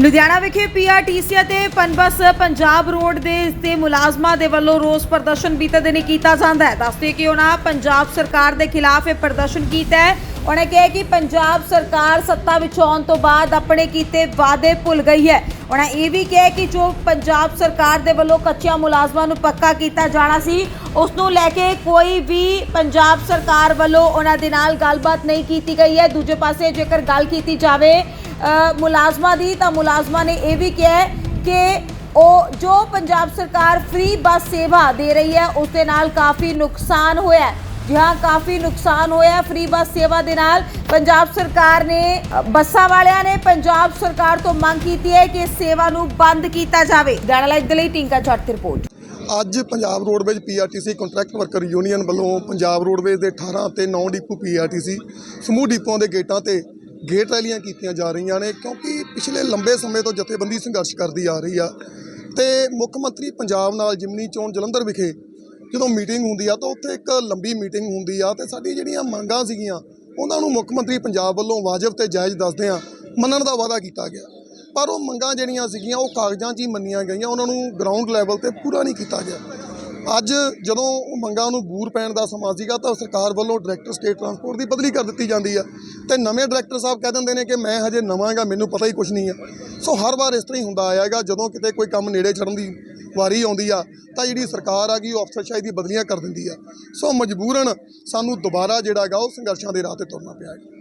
ਲੁਧਿਆਣਾ ਵਿਖੇ ਪੀਆਰਟੀਸੀ ਅਤੇ ਪਨਬਸ ਪੰਜਾਬ ਰੋਡ ਦੇ ਤੇ ਮੁਲਾਜ਼ਮਾਂ ਦੇ ਵੱਲੋਂ ਰੋਸ ਪ੍ਰਦਰਸ਼ਨ ਬੀਤੇ ਦਿਨੀ ਕੀਤਾ ਜਾਂਦਾ ਹੈ। ਦੱਸਦੇ ਕਿ ਉਹਨਾਂ ਪੰਜਾਬ ਸਰਕਾਰ ਦੇ ਖਿਲਾਫ ਇਹ ਪ੍ਰਦਰਸ਼ਨ ਕੀਤਾ ਹੈ। ਉਹਨੇ ਕਿਹਾ ਕਿ ਪੰਜਾਬ ਸਰਕਾਰ ਸੱਤਾ ਵਿੱਚ ਆਉਣ ਤੋਂ ਬਾਅਦ ਆਪਣੇ ਕੀਤੇ ਵਾਅਦੇ ਭੁੱਲ ਗਈ ਹੈ। ਉਹਨਾਂ ਇਹ ਵੀ ਕਿਹਾ ਕਿ ਜੋ ਪੰਜਾਬ ਸਰਕਾਰ ਦੇ ਵੱਲੋਂ ਕੱਚਿਆਂ ਮੁਲਾਜ਼ਮਾਂ ਨੂੰ ਪੱਕਾ ਕੀਤਾ ਜਾਣਾ ਸੀ, ਉਸ ਨੂੰ ਲੈ ਕੇ ਕੋਈ ਵੀ ਪੰਜਾਬ ਸਰਕਾਰ ਵੱਲੋਂ ਉਹਨਾਂ ਦੇ ਨਾਲ ਗੱਲਬਾਤ ਨਹੀਂ ਕੀਤੀ ਗਈ ਹੈ। ਦੂਜੇ ਪਾਸੇ ਜੇਕਰ ਗੱਲ ਕੀਤੀ ਜਾਵੇ ਮੁਲਾਜ਼ਮਾਂ ਦੀ, ਤਾਂ ਮੁਲਾਜ਼ਮਾਂ ਨੇ ਇਹ ਵੀ ਕਿਹਾ ਕਿ ਉਹ ਜੋ ਪੰਜਾਬ ਸਰਕਾਰ ਫ੍ਰੀ ਬੱਸ ਸੇਵਾ ਦੇ ਰਹੀ ਹੈ, ਉਸ ਦੇ ਨਾਲ ਕਾਫੀ ਨੁਕਸਾਨ ਹੋਇਆ ਹੈ। ਜੀ ਹਾਂ, ਕਾਫੀ ਨੁਕਸਾਨ ਹੋਇਆ ਫ੍ਰੀ ਬੱਸ ਸੇਵਾ ਦੇ ਨਾਲ। ਪੰਜਾਬ ਸਰਕਾਰ ਨੇ ਬੱਸਾਂ ਵਾਲਿਆਂ ਨੇ ਪੰਜਾਬ ਸਰਕਾਰ ਤੋਂ ਮੰਗ ਕੀਤੀ ਹੈ ਕਿ ਇਸ ਸੇਵਾ ਨੂੰ ਬੰਦ ਕੀਤਾ ਜਾਵੇ। ਜਾਣਾ ਲਾਈਵ ਦੇ ਲਈ ਟਿੰਕਾ ਜੱਟ ਦੀ ਰਿਪੋਰਟ। ਅੱਜ Punjab roadways PRTC contract worker union ਵੱਲੋਂ ਪੰਜਾਬ ਰੋਡਵੇਜ਼ ਦੇ 18 ਤੇ 9 ਡਿਪੂ ਪੀਆਰਟੀਸੀ ਸਮੂਹ ਡਿਪੂਆਂ ਦੇ ਗੇਟਾਂ ਤੇ ਗੇਟ ਰੈਲੀਆਂ ਕੀਤੀਆਂ ਜਾ ਰਹੀਆਂ ਨੇ ਕਿਉਂਕਿ ਪਿਛਲੇ ਲੰਬੇ ਸਮੇਂ ਤੋਂ ਜਥੇਬੰਦੀ ਸੰਘਰਸ਼ ਕਰਦੀ ਆ ਰਹੀ ਆ। ਤੇ ਮੁੱਖ ਮੰਤਰੀ ਪੰਜਾਬ ਨਾਲ ਜਿਮਨੀ ਚੋਣ ਜਲੰਧਰ ਵਿਖੇ ਜਦੋਂ ਮੀਟਿੰਗ ਹੁੰਦੀ ਆ ਤਾਂ ਉੱਥੇ ਇੱਕ ਲੰਬੀ ਮੀਟਿੰਗ ਹੁੰਦੀ ਆ ਤੇ ਸਾਡੀ ਜਿਹੜੀਆਂ ਮੰਗਾਂ ਸੀਗੀਆਂ, ਉਹਨਾਂ ਨੂੰ ਮੁੱਖ ਮੰਤਰੀ ਪੰਜਾਬ ਵੱਲੋਂ ਵਾਜਬ ਤੇ ਜਾਇਜ਼ ਦੱਸਦੇ ਆ ਮੰਨਣ ਦਾ ਵਾਅਦਾ ਕੀਤਾ ਗਿਆ। ਪਰ ਉਹ ਮੰਗਾਂ ਜਿਹੜੀਆਂ ਸੀਗੀਆਂ, ਉਹ ਕਾਗਜ਼ਾਂ 'ਚ ਹੀ ਮੰਨੀਆਂ ਗਈਆਂ, ਉਹਨਾਂ ਨੂੰ ਗਰਾਊਂਡ ਲੈਵਲ ਤੇ ਪੂਰਾ ਨਹੀਂ ਕੀਤਾ ਗਿਆ। ਅੱਜ ਜਦੋਂ ਮੰਗਾਂ ਨੂੰ ਬੂਰ ਪੈਣ ਦਾ ਸਮਾਂ ਸੀਗਾ ਤਾਂ ਸਰਕਾਰ ਵੱਲੋਂ ਡਾਇਰੈਕਟਰ ਸਟੇਟ ਟਰਾਂਸਪੋਰਟ ਦੀ ਬਦਲੀ ਕਰ ਦਿੱਤੀ ਜਾਂਦੀ ਆ ਤੇ ਨਵੇਂ ਡਾਇਰੈਕਟਰ ਸਾਹਿਬ ਕਹਿ ਦਿੰਦੇ ਨੇ ਕਿ ਮੈਂ ਹਜੇ ਨਵਾਂਗਾ, ਮੈਨੂੰ ਪਤਾ ਹੀ ਕੁਝ ਨਹੀਂ ਆ। ਸੋ ਹਰ ਵਾਰ ਇਸ ਤਰ੍ਹਾਂ ਹੀ ਹੁੰਦਾ ਆਇਆਗਾ ਜਦੋਂ ਕਿਤੇ ਕੋਈ ਕੰਮ ਨੇੜੇ ਚੜਨ ਦੀ ਵਾਰੀ ਆਉਂਦੀ ਆ, ਤਾਂ ਜਿਹੜੀ ਸਰਕਾਰ ਆ ਗਈ, ਉਹ ਅਫਸਰਸ਼ਾਹੀ ਦੀ ਬਦਲੀਆਂ ਕਰ ਦਿੰਦੀ ਆ। ਸੋ ਮਜਬੂਰਨ ਸਾਨੂੰ ਦੁਬਾਰਾ ਜਿਹੜਾ ਗਾ ਉਹ ਸੰਘਰਸ਼ਾਂ ਦੇ ਰਾਹ ਤੇ ਤੁਰਨਾ ਪਿਆ ਹੈ।